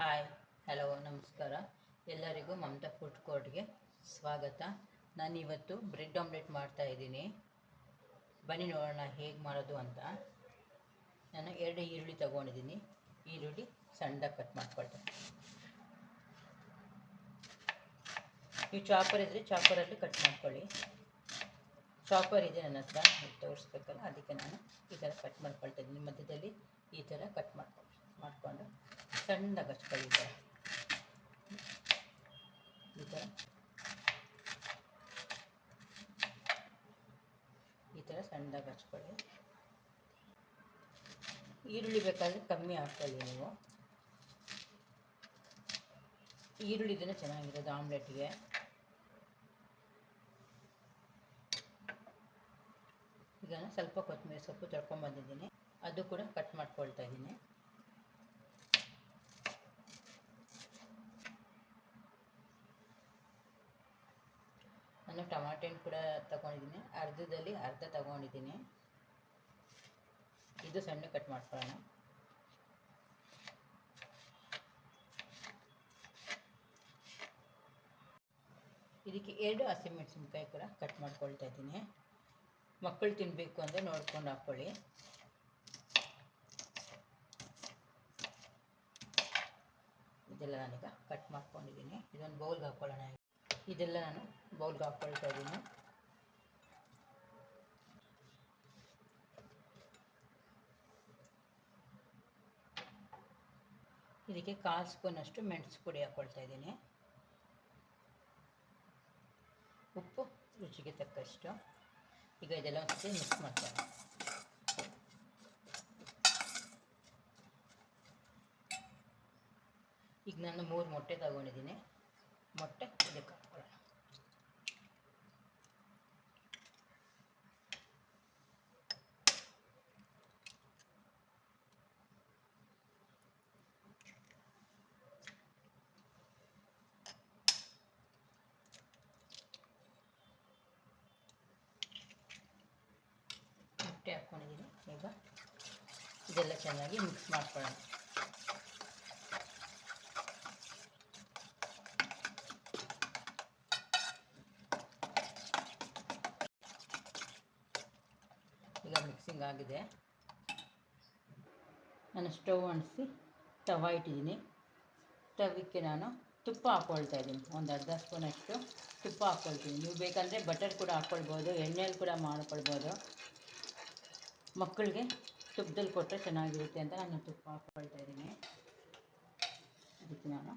Hi, hello, ನಮಸ್ಕಾರ. ಎಲ್ಲರಿಗೂ Mamata food ಕೋರ್ಟ್ಗೆ ಸ್ವಾಗತ. ನಾನಿವತ್ತು ಬ್ರೆಡ್ ಆಮ್ಲೆಟ್ ಮಾಡ್ತಾ ಇದ್ದೀನಿ. ಬನ್ನಿ ನೋಡೋಣ ಹೇಗೆ ಮಾಡೋದು ಅಂತ. ನಾನು ಎರಡು ಈರುಳ್ಳಿ ತಗೊಂಡಿದ್ದೀನಿ. ಈರುಳ್ಳಿ ಸಣ್ಣ ಕಟ್ ಮಾಡ್ಕೊಳ್ತೇನೆ. ಈ ಚಾಪರ್ ಇದ್ದರೆ ಚಾಪರಲ್ಲಿ ಕಟ್ ಮಾಡ್ಕೊಳ್ಳಿ. ಚಾಪರ್ ಇದೆ ನನ್ನ ಹತ್ರ ತೋರಿಸ್ಬೇಕಲ್ಲ, ಅದಕ್ಕೆ ನಾನು ಈ ಥರ ಕಟ್ ಮಾಡ್ಕೊಳ್ತಾ ಇದ್ದೀನಿ. ಮಧ್ಯದಲ್ಲಿ ಈ ಥರ ಕಟ್ ಮಾಡ್ಕೊಂಡು ಮಾಡಿಕೊಂಡು ಸಣ್ಣದಾಗಿ ಹಚ್ಕೊಳ್ಳಿ ಈ ಥರ ಈ ಥರ ಈ ಥರ ಸಣ್ಣದಾಗಿ ಹಚ್ಕೊಳ್ಳಿ ಈರುಳ್ಳಿ ಬೇಕಾದರೆ ಕಮ್ಮಿ ಹಾಕ್ಕೊಳ್ಳಿ ನೀವು. ಈರುಳ್ಳಿ ಇದನ್ನು ಚೆನ್ನಾಗಿರೋದು ಆಮ್ಲೆಟ್ಗೆ. ಈಗ ಸ್ವಲ್ಪ ಕೊತ್ತಂಬರಿ ಸೊಪ್ಪು ತೊಳ್ಕೊಂಬಂದಿದ್ದೀನಿ ಅದು ಕೂಡ ಕಟ್ ಮಾಡ್ಕೊಳ್ತಾ ಇದ್ದೀನಿ. ನಾನು ಟೊಮಾಟೊ ಹಣ್ಣು ಕೂಡ ತಗೊಂಡಿದ್ದೀನಿ. ಅರ್ಧದಲ್ಲಿ ಅರ್ಧ ತಗೊಂಡಿದ್ದೀನಿ. ಇದು ಸಣ್ಣ ಕಟ್ ಮಾಡ್ಕೊಳ್ಳೋಣ. ಇದಕ್ಕೆ ಎರಡು ಹಸಿಮೆಣಸಿನ್ಕಾಯಿ ಕೂಡ ಕಟ್ ಮಾಡ್ಕೊಳ್ತಾ ಇದ್ದೀನಿ. ಮಕ್ಕಳು ತಿನ್ನಬೇಕು ಅಂದರೆ ನೋಡ್ಕೊಂಡು ಹಾಕ್ಕೊಳ್ಳಿ ಇದೆಲ್ಲ ನಾನೀಗ ಕಟ್ ಮಾಡ್ಕೊಂಡಿದ್ದೀನಿ. ಇದೊಂದು ಬೌಲ್ಗೆ ಹಾಕ್ಕೊಳ್ಳೋಣ ಇದೆಲ್ಲ ನಾನು ಬೌಲ್ಗೆ ಹಾಕ್ಕೊಳ್ತಾ ಇದ್ದೀನಿ. ಇದಕ್ಕೆ ಕಾಲು ಸ್ಪೂನಷ್ಟು ಮೆಣಸು ಪುಡಿ ಹಾಕ್ಕೊಳ್ತಾ ಇದ್ದೀನಿ. ಉಪ್ಪು, ರುಚಿಗೆ ತಕ್ಕಷ್ಟು. ಈಗ ಇದೆಲ್ಲ ಒಂದ್ಸತಿ ಮಿಕ್ಸ್ ಮಾಡ್ತೇನೆ ಈಗ ನಾನು ಮೂರು ಮೊಟ್ಟೆ ತಗೊಂಡಿದ್ದೀನಿ. ಮೊಟ್ಟೆ ಇದಕ್ಕೆ ಹಾಕ್ಕೊಳ್ಳೋಣ ಮೊಟ್ಟೆ ಹಾಕ್ಕೊಂಡಿದ್ದೀನಿ ಈಗ ಇದೆಲ್ಲ ಚೆನ್ನಾಗಿ ಮಿಕ್ಸ್ ಮಾಡ್ಕೊಳ್ಳೋಣ ಮಿಕ್ಸಿಂಗ್ ಆಗಿದೆ. ನಾನು ಸ್ಟವ್ ಅಂಟಿಸಿ ತವ ಇಟ್ಟಿದ್ದೀನಿ. ತವಕ್ಕೆ ನಾನು ತುಪ್ಪ ಹಾಕ್ಕೊಳ್ತಾ ಇದ್ದೀನಿ. ಒಂದು ಅರ್ಧ ಸ್ಪೂನಷ್ಟು ತುಪ್ಪ ಹಾಕ್ಕೊಳ್ತೀನಿ ನೀವು ಬೇಕಂದರೆ ಬಟರ್ ಕೂಡ ಹಾಕ್ಕೊಳ್ಬೋದು ಎಣ್ಣೆಯಲ್ಲಿ ಕೂಡ ಮಾಡ್ಕೊಳ್ಬೋದು. ಮಕ್ಕಳಿಗೆ ತುಪ್ಪದಲ್ಲಿ ಕೊಟ್ಟರೆ ಚೆನ್ನಾಗಿರುತ್ತೆ ಅಂತ ನಾನು ತುಪ್ಪ ಹಾಕ್ಕೊಳ್ತಾ ಇದ್ದೀನಿ. ಅದಕ್ಕೆ ನಾನು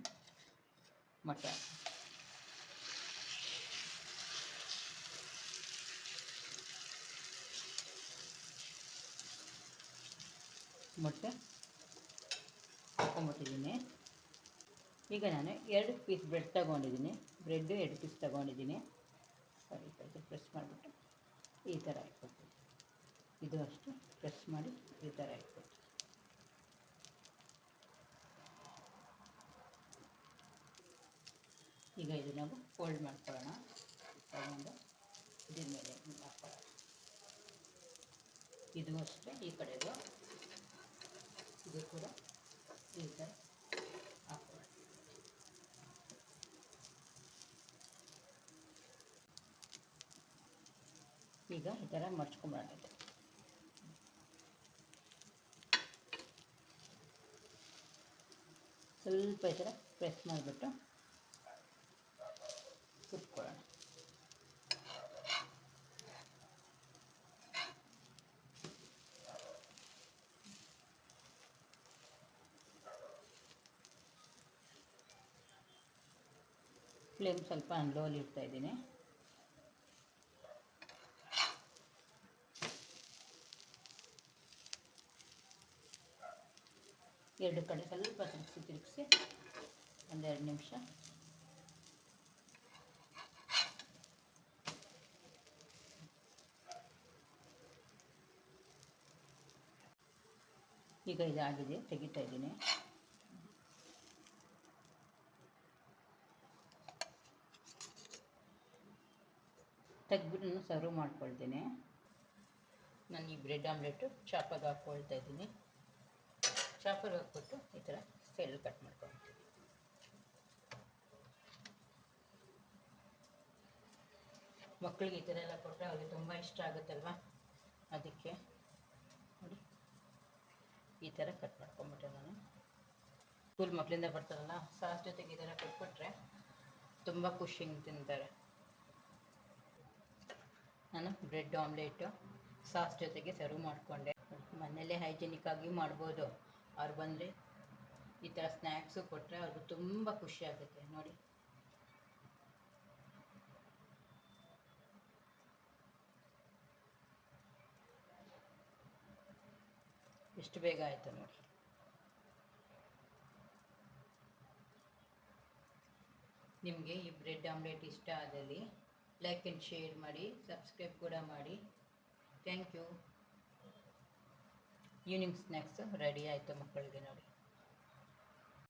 ಮೊಟ್ಟೆ ಮೊಟ್ಟೆ ಹಾಕ್ಕೊಂಬಿಟ್ಟಿದ್ದೀನಿ ಈಗ ನಾನು ಎರಡು ಪೀಸ್ ಬ್ರೆಡ್ ತಗೊಂಡಿದ್ದೀನಿ. ಬ್ರೆಡ್ಡು ಎರಡು ಪೀಸ್ ತಗೊಂಡಿದ್ದೀನಿ. ಸರಿ ಸ್ವಲ್ಪ ಪ್ರೆಸ್ ಮಾಡಿಬಿಟ್ಟು ಈ ಥರ ಇಟ್ಕೊಳ್ತೀನಿ ಇದು ಅಷ್ಟು ಪ್ರೆಸ್ ಮಾಡಿ ಈ ಥರ ಇಟ್ಕೊಳ್ತೀನಿ ಈಗ ಇದು ನಾವು ಫೋಲ್ಡ್ ಮಾಡ್ಕೊಳ್ಳೋಣ. ತಗೊಂಡು ಇದ್ರ ಮೇಲೆ ಹಾಕ್ಕೊಳ್ಳೋಣ ಇದು ಅಷ್ಟೇ ಈ ಕಡೆದು. ಇದು ಕೂಡ ಈ ಥರ ಹಾಕ್ಕೊಳ್ಳೋಣ ಈಗ ಈ ಥರ ಮಡ್ಚ್ಕೊಂಬಿಡೋಣ ಇದು ಸ್ವಲ್ಪ ಈ ಥರ ಪ್ರೆಸ್ ಮಾಡಿಬಿಟ್ಟು ಫ್ಲೇಮ್ ಸ್ವಲ್ಪ ಲೋಲಿ ಇಡ್ತಾ ಇದ್ದೀನಿ. ಎರಡು ಕಡೆ ಸ್ವಲ್ಪ ತಿರುಗಿಸಿ ತಿರುಗಿಸಿ, ಒಂದೆರಡು ನಿಮಿಷ. ಈಗ ಇದಾಗಿದೆ, ತೆಗಿತಾ ಇದ್ದೀನಿ. ತೆಗ್ದ್ಬಿಟ್ಟು ಸರ್ವ್ ಮಾಡ್ಕೊಳ್ತೀನಿ. ನಾನು ಈ ಬ್ರೆಡ್ ಆಮ್ಲೆಟು ಚಾಪಾಗಿ ಹಾಕ್ಕೊಳ್ತಾ ಇದ್ದೀನಿ. ಚಾಪರ್ಗೆ ಹಾಕ್ಬಿಟ್ಟು ಈ ಥರ ಸೈಡಲ್ಲಿ ಕಟ್ ಮಾಡ್ಕೊಳ್ತೀನಿ. ಮಕ್ಕಳಿಗೆ ಈ ಥರ ಎಲ್ಲ ಕೊಟ್ಟರೆ ಅವ್ರಿಗೆ ತುಂಬ ಇಷ್ಟ ಆಗುತ್ತಲ್ವಾ? ಅದಕ್ಕೆ ನೋಡಿ, ಈ ಥರ ಕಟ್ ಮಾಡ್ಕೊಂಬಿಟ್ಟೆ ನಾನು. ಸ್ಕೂಲ್ ಮಕ್ಕಳಿಂದ ಬರ್ತಾರಲ್ಲ, ಸಾಸ್ ಜೊತೆಗೆ ಈ ಥರ ಕೊಟ್ಬಿಟ್ರೆ ತುಂಬ ಖುಷಿಯಿಂದ ತಿಂತಾರೆ. ನಾನು ಬ್ರೆಡ್ ಆಮ್ಲೆಟು ಸಾಸ್ ಜೊತೆಗೆ ಸರ್ವ್ ಮಾಡಿಕೊಂಡೆ. ಮನೆಯಲ್ಲೇ ಹೈಜಿನಿಕ್ ಆಗಿ ಮಾಡ್ಬೋದು. ಅವ್ರು ಬಂದರೆ ಈ ಥರ ಸ್ನ್ಯಾಕ್ಸು ಕೊಟ್ಟರೆ ಅವ್ರಿಗೆ ತುಂಬ ಖುಷಿ ಆಗುತ್ತೆ ನೋಡಿ. ಎಷ್ಟು ಬೇಗ ಆಯಿತು ನೋಡಿ. ನಿಮಗೆ ಈ ಬ್ರೆಡ್ ಆಮ್ಲೆಟ್ ಇಷ್ಟ ಆದಲ್ಲಿ ಲೈಕ್ ಆ್ಯಂಡ್ ಶೇರ್ ಮಾಡಿ ಸಬ್ಸ್ಕ್ರೈಬ್ ಕೂಡ ಮಾಡಿ. Thank you evening snacks ready ಆಯಿತು ಮಕ್ಕಳಿಗೆ ನೋಡಿ.